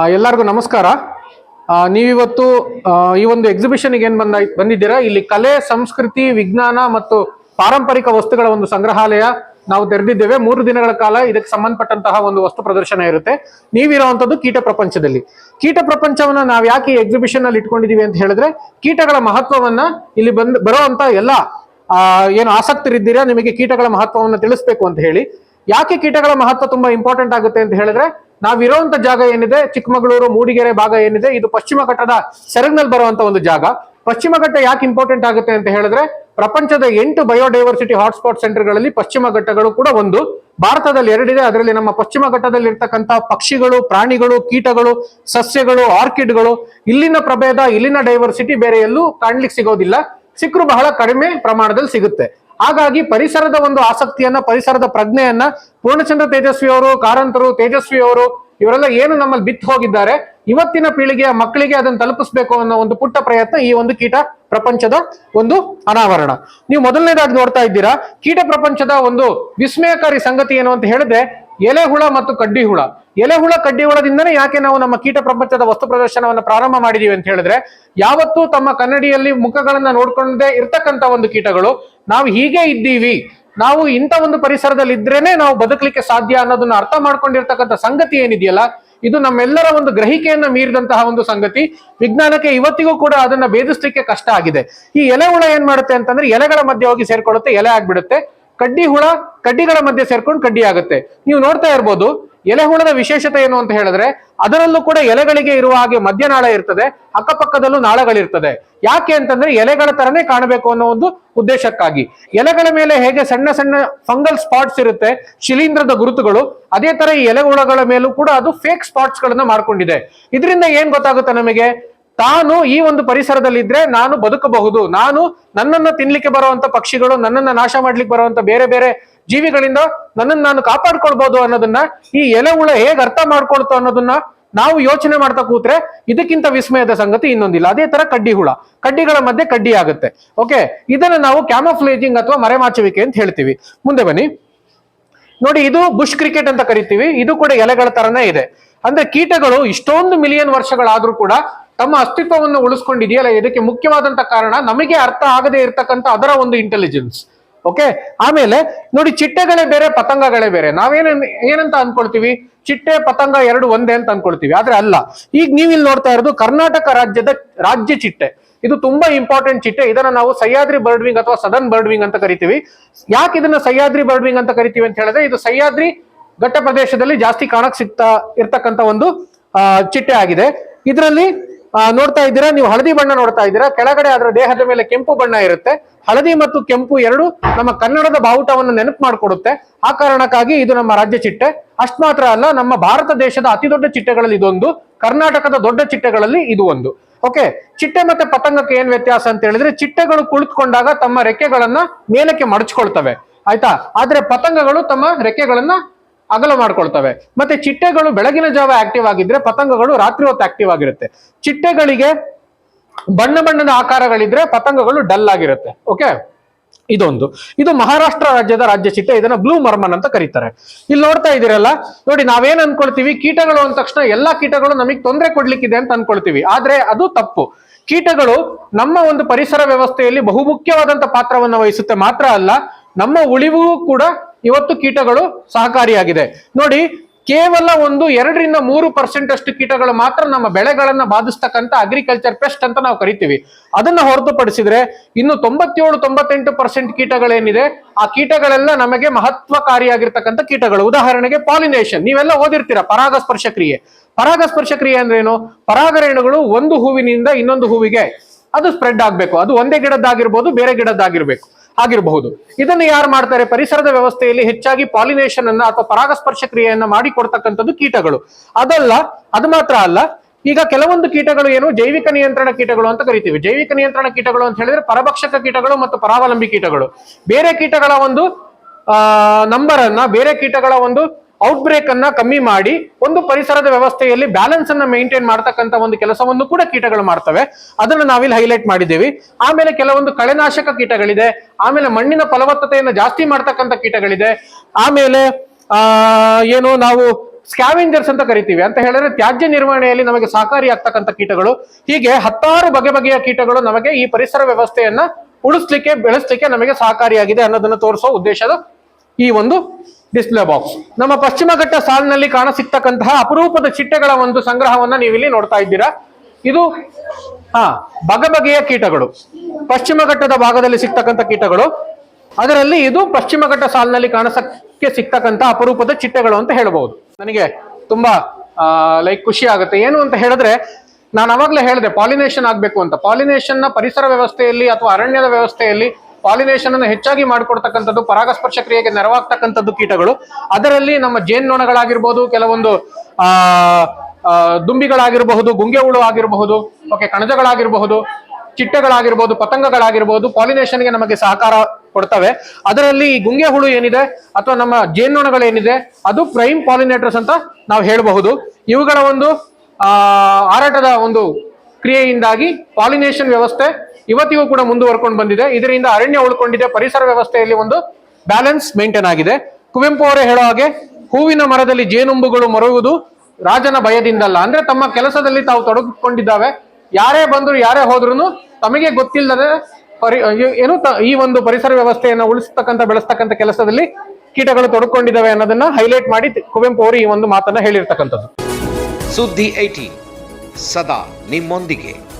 ಎಲ್ಲರಿಗೂ ನಮಸ್ಕಾರ. ನೀವಿವತ್ತು ಈ ಒಂದು ಎಕ್ಸಿಬಿಷನ್ಗೆ ಏನು ಬಂದ ಬಂದಿದ್ದೀರಾ? ಇಲ್ಲಿ ಕಲೆ, ಸಂಸ್ಕೃತಿ, ವಿಜ್ಞಾನ ಮತ್ತು ಪಾರಂಪರಿಕ ವಸ್ತುಗಳ ಒಂದು ಸಂಗ್ರಹಾಲಯ ನಾವು ತೆರೆದಿದ್ದೇವೆ. ಮೂರು ದಿನಗಳ ಕಾಲ ಇದಕ್ಕೆ ಸಂಬಂಧಪಟ್ಟಂತಹ ಒಂದು ವಸ್ತು ಪ್ರದರ್ಶನ ಇರುತ್ತೆ. ನೀವಿರುವಂತದ್ದು ಕೀಟ ಪ್ರಪಂಚದಲ್ಲಿ. ಕೀಟ ಪ್ರಪಂಚವನ್ನ ನಾವು ಯಾಕೆ ಎಕ್ಸಿಬಿಷನ್ ಅಲ್ಲಿ ಇಟ್ಕೊಂಡಿದೀವಿ ಅಂತ ಹೇಳಿದ್ರೆ, ಕೀಟಗಳ ಮಹತ್ವವನ್ನ ಇಲ್ಲಿ ಬಂದ್ ಬರುವಂತ ಎಲ್ಲ ಏನು ಆಸಕ್ತರಿದ್ದೀರಾ? ನಿಮಗೆ ಕೀಟಗಳ ಮಹತ್ವವನ್ನು ತಿಳಿಸ್ಬೇಕು ಅಂತ ಹೇಳಿ. ಯಾಕೆ ಕೀಟಗಳ ಮಹತ್ವ ತುಂಬಾ ಇಂಪಾರ್ಟೆಂಟ್ ಆಗುತ್ತೆ ಅಂತ ಹೇಳಿದ್ರೆ ನಾವಿರುವಂತ ಜಾಗ ಏನಿದೆ? ಚಿಕ್ಕಮಗಳೂರು, ಮೂಡಿಗೆರೆ ಭಾಗ ಏನಿದೆ? ಇದು ಪಶ್ಚಿಮ ಘಟ್ಟದ ಸೆರಗ್ನಲ್ಲಿ ಬರುವಂತ ಒಂದು ಜಾಗ. ಪಶ್ಚಿಮ ಘಟ್ಟ ಯಾಕೆ ಇಂಪಾರ್ಟೆಂಟ್ ಆಗುತ್ತೆ ಅಂತ ಹೇಳಿದ್ರೆ, ಪ್ರಪಂಚದ ಎಂಟು ಬಯೋಡೈವರ್ಸಿಟಿ ಹಾಟ್ಸ್ಪಾಟ್ ಸೆಂಟರ್ಗಳಲ್ಲಿ ಪಶ್ಚಿಮ ಘಟ್ಟಗಳು ಕೂಡ ಒಂದು. ಭಾರತದಲ್ಲಿ ಎರಡಿದೆ. ಅದರಲ್ಲಿ ನಮ್ಮ ಪಶ್ಚಿಮ ಘಟ್ಟದಲ್ಲಿ ಇರ್ತಕ್ಕಂಥ ಪಕ್ಷಿಗಳು, ಪ್ರಾಣಿಗಳು, ಕೀಟಗಳು, ಸಸ್ಯಗಳು, ಆರ್ಕಿಡ್ಗಳು, ಇಲ್ಲಿನ ಪ್ರಭೇದ, ಇಲ್ಲಿನ ಡೈವರ್ಸಿಟಿ ಬೇರೆ ಎಲ್ಲೂ ಕಾಣ್ಲಿಕ್ಕೆ ಸಿಗೋದಿಲ್ಲ. ಸಿಕ್ಕರು ಬಹಳ ಕಡಿಮೆ ಪ್ರಮಾಣದಲ್ಲಿ ಸಿಗುತ್ತೆ. ಹಾಗಾಗಿ ಪರಿಸರದ ಒಂದು ಆಸಕ್ತಿಯನ್ನ, ಪರಿಸರದ ಪ್ರಜ್ಞೆಯನ್ನ ಪೂರ್ಣಚಂದ್ರ ತೇಜಸ್ವಿ ಅವರು, ಕಾರಂತರು, ತೇಜಸ್ವಿ ಅವರು ಇವರೆಲ್ಲ ಏನು ನಮ್ಮಲ್ಲಿ ಬಿತ್ತು ಹೋಗಿದ್ದಾರೆ, ಇವತ್ತಿನ ಪೀಳಿಗೆಯ ಮಕ್ಕಳಿಗೆ ಅದನ್ನು ತಲುಪಿಸ್ಬೇಕು ಅನ್ನೋ ಒಂದು ಪುಟ್ಟ ಪ್ರಯತ್ನ ಈ ಒಂದು ಕೀಟ ಪ್ರಪಂಚದ ಒಂದು ಅನಾವರಣ. ನೀವು ಮೊದಲನೇದಾಗಿ ನೋಡ್ತಾ ಇದ್ದೀರಾ, ಕೀಟ ಪ್ರಪಂಚದ ಒಂದು ವಿಸ್ಮಯಕಾರಿ ಸಂಗತಿ ಏನು ಅಂತ ಹೇಳಿದ್ರೆ, ಎಲೆ ಹುಳ ಮತ್ತು ಕಡ್ಡಿ ಹುಳ. ಎಲೆ ಹುಳ, ಕಡ್ಡಿ ಹುಳದಿಂದನೇ ಯಾಕೆ ನಾವು ನಮ್ಮ ಕೀಟ ಪ್ರಪಂಚದ ವಸ್ತು ಪ್ರದರ್ಶನವನ್ನು ಪ್ರಾರಂಭ ಮಾಡಿದೀವಿ ಅಂತ ಹೇಳಿದ್ರೆ, ಯಾವತ್ತೂ ತಮ್ಮ ಕನ್ನಡಿಯಲ್ಲಿ ಮುಖಗಳನ್ನ ನೋಡ್ಕೊಂಡೇ ಇರ್ತಕ್ಕಂಥ ಒಂದು ಕೀಟಗಳು ನಾವು ಹೀಗೆ ಇದ್ದೀವಿ, ನಾವು ಇಂಥ ಒಂದು ಪರಿಸರದಲ್ಲಿ ಇದ್ರೇನೆ ನಾವು ಬದುಕಲಿಕ್ಕೆ ಸಾಧ್ಯ ಅನ್ನೋದನ್ನ ಅರ್ಥ ಮಾಡ್ಕೊಂಡಿರ್ತಕ್ಕಂಥ ಸಂಗತಿ ಏನಿದೆಯಲ್ಲ, ಇದು ನಮ್ಮೆಲ್ಲರ ಒಂದು ಗ್ರಹಿಕೆಯನ್ನ ಮೀರಿದಂತಹ ಒಂದು ಸಂಗತಿ. ವಿಜ್ಞಾನಕ್ಕೆ ಇವತ್ತಿಗೂ ಕೂಡ ಅದನ್ನ ಭೇದಿಸ್ಲಿಕ್ಕೆ ಕಷ್ಟ ಆಗಿದೆ. ಈ ಎಲೆ ಹುಳ ಏನ್ ಮಾಡುತ್ತೆ ಅಂತಂದ್ರೆ ಎಲೆಗಳ ಮಧ್ಯೆ ಹೋಗಿ ಸೇರ್ಕೊಳ್ಳುತ್ತೆ ಎಲೆ ಆಗ್ಬಿಡುತ್ತೆ. ಕಡ್ಡಿ ಹುಳ ಕಡ್ಡಿಗಳ ಮಧ್ಯೆ ಸೇರ್ಕೊಂಡು ಕಡ್ಡಿ ಆಗುತ್ತೆ. ನೀವು ನೋಡ್ತಾ ಇರ್ಬೋದು ಎಲೆ ಹುಳದ ವಿಶೇಷತೆ ಏನು ಅಂತ ಹೇಳಿದ್ರೆ, ಅದರಲ್ಲೂ ಕೂಡ ಎಲೆಗಳಿಗೆ ಇರುವ ಹಾಗೆ ಮಧ್ಯನಾಳ ಇರ್ತದೆ, ಅಕ್ಕಪಕ್ಕದಲ್ಲೂ ನಾಳಗಳಿರ್ತದೆ. ಯಾಕೆ ಅಂತಂದ್ರೆ ಎಲೆಗಳ ತರನೇ ಕಾಣಬೇಕು ಅನ್ನೋ ಒಂದು ಉದ್ದೇಶಕ್ಕಾಗಿ. ಎಲೆಗಳ ಮೇಲೆ ಹೇಗೆ ಸಣ್ಣ ಸಣ್ಣ ಫಂಗಲ್ ಸ್ಪಾಟ್ಸ್ ಇರುತ್ತೆ, ಶಿಲೀಂಧ್ರದ ಗುರುತುಗಳು, ಅದೇ ತರ ಈ ಎಲೆ ಹುಳಗಳ ಮೇಲೂ ಕೂಡ ಅದು ಫೇಕ್ ಸ್ಪಾಟ್ಸ್ ಗಳನ್ನ ಮಾಡ್ಕೊಂಡಿದೆ. ಇದರಿಂದ ಏನ್ ಗೊತ್ತಾಗುತ್ತೆ ನಮಗೆ? ತಾನು ಈ ಒಂದು ಪರಿಸರದಲ್ಲಿದ್ರೆ ನಾನು ಬದುಕಬಹುದು. ನಾನು ನನ್ನನ್ನ ತಿನ್ಲಿಕ್ಕೆ ಬರುವಂತ ಪಕ್ಷಿಗಳು, ನನ್ನನ್ನ ನಾಶ ಮಾಡ್ಲಿಕ್ಕೆ ಬರುವಂತ ಬೇರೆ ಬೇರೆ ಜೀವಿಗಳಿಂದ ನನ್ನನ್ನು ನಾನು ಕಾಪಾಡ್ಕೊಳ್ಬಹುದು ಅನ್ನೋದನ್ನ, ಈ ಎಲೆ ಹುಳ ಹೇಗ್ ಅರ್ಥ ಮಾಡ್ಕೊಳ್ತು ಅನ್ನೋದನ್ನ ನಾವು ಯೋಚನೆ ಮಾಡ್ತಾ ಕೂತ್ರೆ ಇದಕ್ಕಿಂತ ವಿಸ್ಮಯದ ಸಂಗತಿ ಇನ್ನೊಂದಿಲ್ಲ. ಅದೇ ತರ ಕಡ್ಡಿ ಹುಳ. ಕಡ್ಡಿಗಳ ಮಧ್ಯೆ ಕಡ್ಡಿ ಆಗುತ್ತೆ. ಓಕೆ ಇದನ್ನ ನಾವು ಕ್ಯಾಮೋಫ್ಲೇಜಿಂಗ್ ಅಥವಾ ಮರೆಮಾಚುವಿಕೆ ಅಂತ ಹೇಳ್ತೀವಿ. ಮುಂದೆ ಬನ್ನಿ. ನೋಡಿ, ಇದು ಬುಷ್ ಕ್ರಿಕೆಟ್ ಅಂತ ಕರಿತೀವಿ. ಇದು ಕೂಡ ಎಲೆಗಳ ತರನೇ ಇದೆ. ಅಂದ್ರೆ ಕೀಟಗಳು ಇಷ್ಟೊಂದು ಮಿಲಿಯನ್ ವರ್ಷಗಳಾದ್ರೂ ಕೂಡ ತಮ್ಮ ಅಸ್ತಿತ್ವವನ್ನು ಉಳಿಸ್ಕೊಂಡಿದೆಯಲ್ಲ, ಇದಕ್ಕೆ ಮುಖ್ಯವಾದಂತ ಕಾರಣ ನಮಗೆ ಅರ್ಥ ಆಗದೆ ಇರತಕ್ಕಂತ ಅದರ ಒಂದು ಇಂಟೆಲಿಜೆನ್ಸ್ ಓಕೆ ಆಮೇಲೆ ನೋಡಿ, ಚಿಟ್ಟೆಗಳೇ ಬೇರೆ, ಪತಂಗಗಳೇ ಬೇರೆ. ನಾವೇನ ಏನಂತ ಅನ್ಕೊಳ್ತೀವಿ? ಚಿಟ್ಟೆ, ಪತಂಗ ಎರಡು ಒಂದೇ ಅಂತ ಅನ್ಕೊಳ್ತೀವಿ. ಆದ್ರೆ ಅಲ್ಲ. ಈಗ ನೀವು ಇಲ್ಲಿ ನೋಡ್ತಾ ಇರೋದು ಕರ್ನಾಟಕ ರಾಜ್ಯದ ರಾಜ್ಯ ಚಿಟ್ಟೆ. ಇದು ತುಂಬಾ ಇಂಪಾರ್ಟೆಂಟ್ ಚಿಟ್ಟೆ. ಇದನ್ನ ನಾವು ಸಹ್ಯಾದ್ರಿ ಬರ್ಡ್ ವಿಂಗ್ ಅಥವಾ ಸದರ್ನ್ ಬರ್ಡ್ ವಿಂಗ್ ಅಂತ ಕರಿತೀವಿ. ಯಾಕೆ ಇದನ್ನ ಸಹ್ಯಾದ್ರಿ ಬರ್ಡ್ ವಿಂಗ್ ಅಂತ ಕರಿತೀವಿ ಅಂತ ಹೇಳಿದ್ರೆ, ಇದು ಸಹ್ಯಾದ್ರಿ ಘಟ್ಟ ಪ್ರದೇಶದಲ್ಲಿ ಜಾಸ್ತಿ ಕಾಣಕ್ ಸಿಗ್ತಾ ಇರ್ತಕ್ಕಂಥ ಒಂದು ಚಿಟ್ಟೆ ಆಗಿದೆ. ಇದರಲ್ಲಿ ನೋಡ್ತಾ ಇದ್ದೀರಾ? ನೀವು ಹಳದಿ ಬಣ್ಣ ನೋಡ್ತಾ ಇದ್ದೀರಾ? ಕೆಳಗಡೆ ಅದರ ದೇಹದ ಮೇಲೆ ಕೆಂಪು ಬಣ್ಣ ಇರುತ್ತೆ. ಹಳದಿ ಮತ್ತು ಕೆಂಪು ಎರಡು ನಮ್ಮ ಕನ್ನಡದ ಬಾವುಟವನ್ನು ನೆನಪು ಮಾಡಿಕೊಡುತ್ತೆ. ಆ ಕಾರಣಕ್ಕಾಗಿ ಇದು ನಮ್ಮ ರಾಜ್ಯ ಚಿಟ್ಟೆ. ಅಷ್ಟು ಮಾತ್ರ ಅಲ್ಲ, ನಮ್ಮ ಭಾರತ ದೇಶದ ಅತಿ ದೊಡ್ಡ ಚಿಟ್ಟೆಗಳಲ್ಲಿ ಇದೊಂದು. ಕರ್ನಾಟಕದ ದೊಡ್ಡ ಚಿಟ್ಟೆಗಳಲ್ಲಿ ಇದು ಒಂದು. ಓಕೆ ಚಿಟ್ಟೆ ಮತ್ತೆ ಪತಂಗಕ್ಕೆ ಏನ್ ವ್ಯತ್ಯಾಸ ಅಂತ ಹೇಳಿದ್ರೆ, ಚಿಟ್ಟೆಗಳು ಕುಳಿತುಕೊಂಡಾಗ ತಮ್ಮ ರೆಕ್ಕೆಗಳನ್ನ ಮೇಲಕ್ಕೆ ಮಡಚ್ಕೊಳ್ತವೆ. ಆಯ್ತಾ? ಆದ್ರೆ ಪತಂಗಗಳು ತಮ್ಮ ರೆಕ್ಕೆಗಳನ್ನ ಅಗಲ ಮಾಡ್ಕೊಳ್ತವೆ. ಮತ್ತೆ ಚಿಟ್ಟೆಗಳು ಬೆಳಗಿನ ಜಾವ ಆಕ್ಟಿವ್ ಆಗಿದ್ರೆ ಪತಂಗಗಳು ರಾತ್ರಿ ಹೊತ್ತು ಆಕ್ಟಿವ್ ಆಗಿರುತ್ತೆ. ಚಿಟ್ಟೆಗಳಿಗೆ ಬಣ್ಣ ಬಣ್ಣದ ಆಕಾರಗಳಿದ್ರೆ ಪತಂಗಗಳು ಡಲ್ ಆಗಿರುತ್ತೆ. ಓಕೆ ಇದೊಂದು. ಇದು ಮಹಾರಾಷ್ಟ್ರ ರಾಜ್ಯದ ರಾಜ್ಯ ಚಿಟ್ಟೆ, ಇದನ್ನ ಬ್ಲೂ ಮರ್ಮನ್ ಅಂತ ಕರೀತಾರೆ. ಇಲ್ಲಿ ನೋಡ್ತಾ ಇದೀರಲ್ಲ ನೋಡಿ ನಾವೇನ್ ಅನ್ಕೊಳ್ತೀವಿ? ಕೀಟಗಳು ಅಂದ ತಕ್ಷಣ ಎಲ್ಲಾ ಕೀಟಗಳು ನಮಗೆ ತೊಂದರೆ ಕೊಡ್ಲಿಕ್ಕಿದೆ ಅಂತ ಅನ್ಕೊಳ್ತೀವಿ. ಆದ್ರೆ ಅದು ತಪ್ಪು. ಕೀಟಗಳು ನಮ್ಮ ಒಂದು ಪರಿಸರ ವ್ಯವಸ್ಥೆಯಲ್ಲಿ ಬಹುಮುಖ್ಯವಾದಂತ ಪಾತ್ರವನ್ನು ವಹಿಸುತ್ತೆ ಮಾತ್ರ ಅಲ್ಲ, ನಮ್ಮ ಉಳಿವು ಕೂಡ ಇವತ್ತು ಕೀಟಗಳು ಸಹಕಾರಿಯಾಗಿದೆ. ನೋಡಿ, ಕೇವಲ ಒಂದು ಎರಡರಿಂದ ಮೂರು ಪರ್ಸೆಂಟ್ ಅಷ್ಟು ಕೀಟಗಳು ಮಾತ್ರ ನಮ್ಮ ಬೆಳೆಗಳನ್ನ ಬಾಧಿಸ್ತಕ್ಕಂಥ ಅಗ್ರಿಕಲ್ಚರ್ ಪೆಸ್ಟ್ ಅಂತ ನಾವು ಕರಿತೀವಿ. ಅದನ್ನ ಹೊರತುಪಡಿಸಿದ್ರೆ ಇನ್ನು ತೊಂಬತ್ತೇಳು, ತೊಂಬತ್ತೆಂಟು ಪರ್ಸೆಂಟ್ ಕೀಟಗಳೇನಿದೆ, ಆ ಕೀಟಗಳೆಲ್ಲ ನಮಗೆ ಮಹತ್ವಕಾರಿಯಾಗಿರ್ತಕ್ಕಂಥ ಕೀಟಗಳು. ಉದಾಹರಣೆಗೆ ಪಾಲಿನೇಷನ್. ನೀವೆಲ್ಲ ಓದಿರ್ತೀರಾ ಪರಾಗಸ್ಪರ್ಶ ಕ್ರಿಯೆ. ಪರಾಗಸ್ಪರ್ಶ ಕ್ರಿಯೆ ಅಂದ್ರೇನು? ಪರಾಗರೇಣುಗಳು ಒಂದು ಹೂವಿನಿಂದ ಇನ್ನೊಂದು ಹೂವಿಗೆ ಅದು ಸ್ಪ್ರೆಡ್ ಆಗಬೇಕು. ಅದು ಒಂದೇ ಗಿಡದ್ದಾಗಿರ್ಬೋದು, ಬೇರೆ ಗಿಡದ್ದಾಗಿರ್ಬೇಕು. ಆಗಿರಬಹುದು. ಇದನ್ನು ಯಾರು ಮಾಡ್ತಾರೆ? ಪರಿಸರದ ವ್ಯವಸ್ಥೆಯಲ್ಲಿ ಹೆಚ್ಚಾಗಿ ಪಾಲಿನೇಷನ್ ಅನ್ನ ಅಥವಾ ಪರಾಗಸ್ಪರ್ಶ ಕ್ರಿಯೆಯನ್ನ ಮಾಡಿಕೊಡ್ತಕ್ಕಂಥದ್ದು ಕೀಟಗಳು. ಅದಲ್ಲ, ಅದು ಮಾತ್ರ ಅಲ್ಲ, ಈಗ ಕೆಲವೊಂದು ಕೀಟಗಳು ಏನು? ಜೈವಿಕ ನಿಯಂತ್ರಣ ಕೀಟಗಳು ಅಂತ ಕರಿತೀವಿ. ಜೈವಿಕ ನಿಯಂತ್ರಣ ಕೀಟಗಳು ಅಂತ ಹೇಳಿದ್ರೆ ಪರಭಕ್ಷಕ ಕೀಟಗಳು ಮತ್ತು ಪರಾವಲಂಬಿ ಕೀಟಗಳು. ಬೇರೆ ಕೀಟಗಳ ಒಂದು, ಆ ನಂಬರ್ ಅನ್ನ, ಬೇರೆ ಕೀಟಗಳ ಒಂದು ಔಟ್ಬ್ರೇಕ್ ಅನ್ನ ಕಮ್ಮಿ ಮಾಡಿ ಒಂದು ಪರಿಸರದ ವ್ಯವಸ್ಥೆಯಲ್ಲಿ ಬ್ಯಾಲೆನ್ಸ್ ಅನ್ನ ಮೇಂಟೈನ್ ಮಾಡ್ತಕ್ಕಂಥ ಒಂದು ಕೆಲಸವನ್ನು ಕೂಡ ಕೀಟಗಳು ಮಾಡ್ತವೆ. ಅದನ್ನು ನಾವಿಲ್ಲಿ ಹೈಲೈಟ್ ಮಾಡಿದ್ದೀವಿ. ಆಮೇಲೆ ಕೆಲವೊಂದು ಕಳೆನಾಶಕ ಕೀಟಗಳಿದೆ. ಆಮೇಲೆ ಮಣ್ಣಿನ ಫಲವತ್ತತೆಯನ್ನು ಜಾಸ್ತಿ ಮಾಡ್ತಕ್ಕಂಥ ಕೀಟಗಳಿದೆ. ಆಮೇಲೆ ಏನು ನಾವು ಸ್ಕ್ಯಾವೆಂಜರ್ಸ್ ಅಂತ ಕರಿತೀವಿ. ಅಂತ ಹೇಳಿದ್ರೆ ತ್ಯಾಜ್ಯ ನಿರ್ವಹಣೆಯಲ್ಲಿ ನಮಗೆ ಸಹಕಾರಿ ಆಗ್ತಕ್ಕಂಥ ಕೀಟಗಳು. ಹೀಗೆ ಹತ್ತಾರು ಬಗೆ ಬಗೆಯ ಕೀಟಗಳು ನಮಗೆ ಈ ಪರಿಸರ ವ್ಯವಸ್ಥೆಯನ್ನ ಉಳಿಸ್ಲಿಕ್ಕೆ, ಬೆಳೆಸ್ಲಿಕ್ಕೆ ನಮಗೆ ಸಹಕಾರಿಯಾಗಿದೆ ಅನ್ನೋದನ್ನು ತೋರಿಸೋ ಉದ್ದೇಶದ ಈ ಒಂದು ಡಿಸ್ಪ್ಲೇ ಬಾಕ್ಸ್ ನಮ್ಮ ಪಶ್ಚಿಮ ಘಟ್ಟ ಸಾಲಿನಲ್ಲಿ ಕಾಣ ಸಿಗ್ತಕ್ಕಂತಹ ಅಪರೂಪದ ಚಿಟ್ಟೆಗಳ ಒಂದು ಸಂಗ್ರಹವನ್ನ ನೀವಿಲ್ಲಿ ನೋಡ್ತಾ ಇದ್ದೀರಾ. ಇದು ಹಾ ಬಗೆ ಬಗೆಯ ಕೀಟಗಳು. ಪಶ್ಚಿಮ ಘಟ್ಟದ ಭಾಗದಲ್ಲಿ ಸಿಗ್ತಕ್ಕಂಥ ಕೀಟಗಳು. ಅದರಲ್ಲಿ ಇದು ಪಶ್ಚಿಮ ಘಟ್ಟ ಸಾಲಿನಲ್ಲಿ ಕಾಣಸಕ್ಕೆ ಸಿಗ್ತಕ್ಕಂಥ ಅಪರೂಪದ ಚಿಟ್ಟೆಗಳು ಅಂತ ಹೇಳ್ಬಹುದು ನನಗೆ ತುಂಬಾ ಲೈಕ್ ಖುಷಿ ಆಗುತ್ತೆ. ಏನು ಅಂತ ಹೇಳಿದ್ರೆ, ನಾನು ಅವಾಗಲೇ ಹೇಳಿದೆ, ಪಾಲಿನೇಷನ್ ಆಗಬೇಕು ಅಂತ. ಪಾಲಿನೇಷನ್ನ ಪರಿಸರ ವ್ಯವಸ್ಥೆಯಲ್ಲಿ ಅಥವಾ ಅರಣ್ಯದ ವ್ಯವಸ್ಥೆಯಲ್ಲಿ ಪಾಲಿನೇಷನ್ ಅನ್ನು ಹೆಚ್ಚಾಗಿ ಮಾಡಿಕೊಡ್ತಕ್ಕಂಥದ್ದು, ಪರಾಗಸ್ಪರ್ಶ ಕ್ರಿಯೆಗೆ ನೆರವಾಗ್ತಕ್ಕಂಥದ್ದು ಕೀಟಗಳು. ಅದರಲ್ಲಿ ನಮ್ಮ ಜೇನ್ನೊಣಗಳಾಗಿರ್ಬೋದು ಕೆಲವೊಂದು, ಆ ದುಂಬಿಗಳಾಗಿರಬಹುದು, ಗುಂಗೆ ಹುಳು ಆಗಿರಬಹುದು, ಓಕೆ, ಕಣಜಗಳಾಗಿರಬಹುದು, ಚಿಟ್ಟೆಗಳಾಗಿರ್ಬೋದು, ಪತಂಗಗಳಾಗಿರ್ಬೋದು ಪಾಲಿನೇಷನ್ಗೆ ನಮಗೆ ಸಹಕಾರ ಕೊಡ್ತವೆ. ಅದರಲ್ಲಿ ಈ ಗುಂಗೆ ಹುಳು ಏನಿದೆ ಅಥವಾ ನಮ್ಮ ಜೇನ್ನೊಣಗಳೇನಿದೆ ಅದು ಪ್ರೈಮ್ ಪಾಲಿನೇಟರ್ಸ್ ಅಂತ ನಾವು ಹೇಳಬಹುದು. ಇವುಗಳ ಒಂದು, ಆ ಹಾರಾಟದ ಒಂದು ಕ್ರಿಯೆಯಿಂದಾಗಿ ಪಾಲಿನೇಷನ್ ವ್ಯವಸ್ಥೆ ಇವತ್ತಿಗೂ ಕೂಡ ಮುಂದುವರ್ಕೊಂಡು ಬಂದಿದೆ. ಇದರಿಂದ ಅರಣ್ಯ ಉಳ್ಕೊಂಡಿದೆ. ಪರಿಸರ ವ್ಯವಸ್ಥೆಯಲ್ಲಿ ಒಂದು ಬ್ಯಾಲೆನ್ಸ್ ಮೇಂಟೈನ್ ಆಗಿದೆ. ಕುವೆಂಪು ಅವರೇ ಹೇಳೋ ಹಾಗೆ ಹೂವಿನ ಮರದಲ್ಲಿ ಜೇನುಂಬುಗಳು ಮರುವುದು ರಾಜನ ಭಯದಿಂದಲ್ಲ. ಅಂದ್ರೆ ತಮ್ಮ ಕೆಲಸದಲ್ಲಿ ತಾವು ತೊಡಗಿಕೊಂಡಿದ್ದಾವೆ. ಯಾರೇ ಬಂದ್ರು, ಯಾರೇ ಹೋದ್ರು ತಮಗೆ ಗೊತ್ತಿಲ್ಲದೆ ಪರಿ ಏನು ಈ ಒಂದು ಪರಿಸರ ವ್ಯವಸ್ಥೆಯನ್ನು ಉಳಿಸ್ತಕ್ಕಂಥ, ಬೆಳೆಸ್ತಕ್ಕಂಥ ಕೆಲಸದಲ್ಲಿ ಕೀಟಗಳು ತೊಡಕೊಂಡಿದ್ದಾವೆ ಅನ್ನೋದನ್ನ ಹೈಲೈಟ್ ಮಾಡಿ ಕುವೆಂಪು ಅವರು ಈ ಒಂದು ಮಾತನ್ನ ಹೇಳಿರ್ತಕ್ಕಂಥದ್ದು. ಸುದ್ದಿ ಐಟಿ ಸದಾ ನಿಮ್ಮೊಂದಿಗೆ.